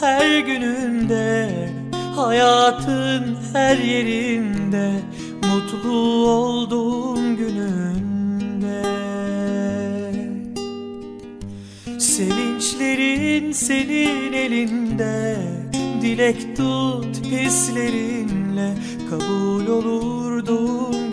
her gününde Hayatın her yerinde Mutlu olduğun gününde Sevinçlerin senin elinde Dilek tut hislerinle Kabul olur doğum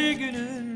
her günün